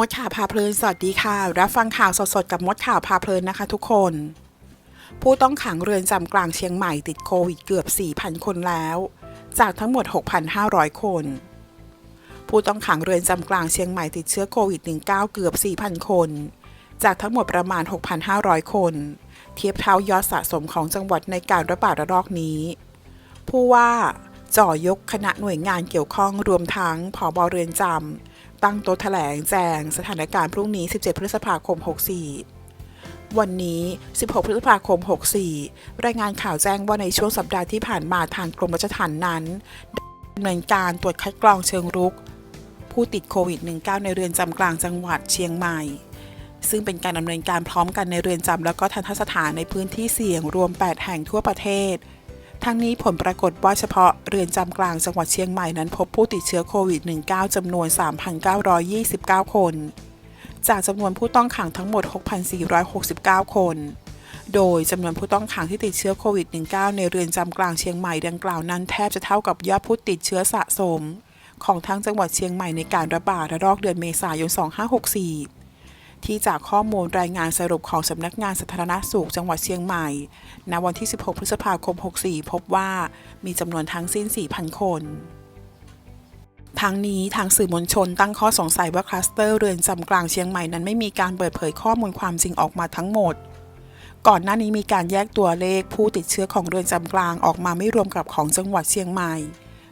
มดข่าวพาเพลินสวัสดีค่ะ รับฟังข่าวสดๆกับมดข่าวพาเพลินนะคะทุกคน ผู้ต้องขังเรือนจำกลางเชียงใหม่ติดโควิดเกือบ 4,000 คนแล้ว จากทั้งหมด 6,500 คน ผู้ต้องขังเรือนจำกลางเชียงใหม่ติดเชื้อโควิด -19 เกือบ 4,000 คน จากทั้งหมดประมาณ 6,500 คน เทียบเท่ายอดสะสมของจังหวัดในการระบาดระลอกนี้ ผู้ว่า จ่อยกคณะหน่วยงานเกี่ยวข้องรวมทั้งผอบเรือนจำตั้งโต๊ะแถลงแจงสถานการณ์พรุ่งนี้ 17 พฤษภาคม 64วันนี้ 16 พฤษภาคม 64 รายงานข่าวแจ้งว่าในช่วงสัปดาห์ที่ผ่านมาทางกรมราชทัณฑ์นั้นดำเนินการตรวจคัดกรองเชิงรุก ผู้ติดโควิด -19 ในเรือนจำกลางจังหวัดเชียงใหม่ ซึ่งเป็นการดำเนินการพร้อมกันในเรือนจำแล้วก็ทันทสถานในพื้นที่เสี่ยงรวม 8 แห่งทั่วประเทศ ทั้งนี้ผลปรากฏว่าเฉพาะเรือนจำกลางจังหวัดเชียงใหม่นั้นพบผู้ติดเชื้อโควิด -19 จำนวน 3,929 คน จากจำนวนผู้ต้องขังทั้งหมด 6,469 คน โดยจำนวนผู้ต้องขังที่ติดเชื้อโควิด -19 ในเรือนจำกลางเชียงใหม่ดังกล่าวนั้นแทบจะเท่ากับยอดผู้ติดเชื้อสะสม ของทั้งจังหวัดเชียงใหม่ในการระบาดระลอกเดือนเมษายน 2564 ที่จากข้อมูลรายงานสรุปของสำนักงานสาธารณสุขจังหวัดเชียงใหม่ ณ วันที่ 16 พฤษภาคม 64 พบว่ามีจำนวนทั้งสิ้น 4,000 คนทั้งนี้ทางสื่อมวลชนตั้งข้อสงสัยว่าคลัสเตอร์เรือนจำกลางเชียงใหม่นั้นไม่มีการเปิดเผยข้อมูลความจริงออกมาทั้งหมด ก่อนหน้านี้มีการแยกตัวเลขผู้ติดเชื้อของเรือนจำกลางออกมาไม่รวมกับของจังหวัดเชียงใหม่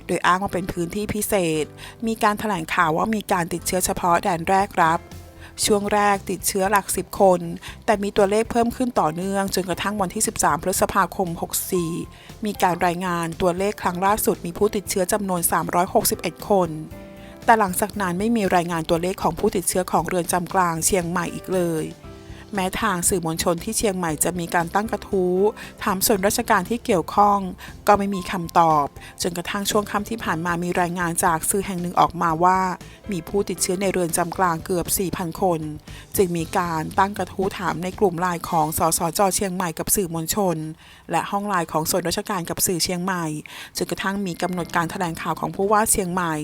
โดยอ้างว่าเป็นพื้นที่พิเศษ มีการแถลงข่าวว่ามีการติดเชื้อเฉพาะแดนแรกรับ ช่วงแรกติดเชื้อหลัก 10 คน แต่มีตัวเลขเพิ่มขึ้นต่อเนื่อง จนกระทั่งวันที่ 13 พฤษภาคม 64 มีการรายงานตัวเลขครั้งล่าสุดมีผู้ติดเชื้อจำนวน 361 คน แต่หลังจากนั้นไม่มีรายงานตัวเลขของผู้ติดเชื้อของเรือนจำกลางเชียงใหม่อีกเลย แม้ทางสื่อมวลชนที่เชียงใหม่จะมีการตั้งกระทู้ ถามส่วนราชการที่เกี่ยวข้อง ก็ไม่มีคำตอบ จนกระทั่งช่วงค่ำที่ผ่านมามีรายงานจากสื่อแห่งหนึ่งออกมาว่า มีผู้ติดเชื้อในเรือนจำกลางเกือบ 4,000 คน จึงมีการตั้งกระทู้ถามในกลุ่มไลน์ของสสจเชียงใหม่กับสื่อมวลชน และห้องไลน์ของส่วนราชการกับสื่อเชียงใหม่จนกระทั่งมีกำหนดการแถลงข่าวของผู้ว่าเชียงใหม่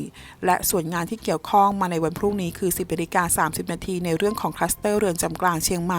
และส่วนงานที่เกี่ยวข้องมาในวันพรุ่งนี้คือ 10นาฬิกา30 นาทีในเรื่องของคลัสเตอร์เรือนจำกลางเชียงใหม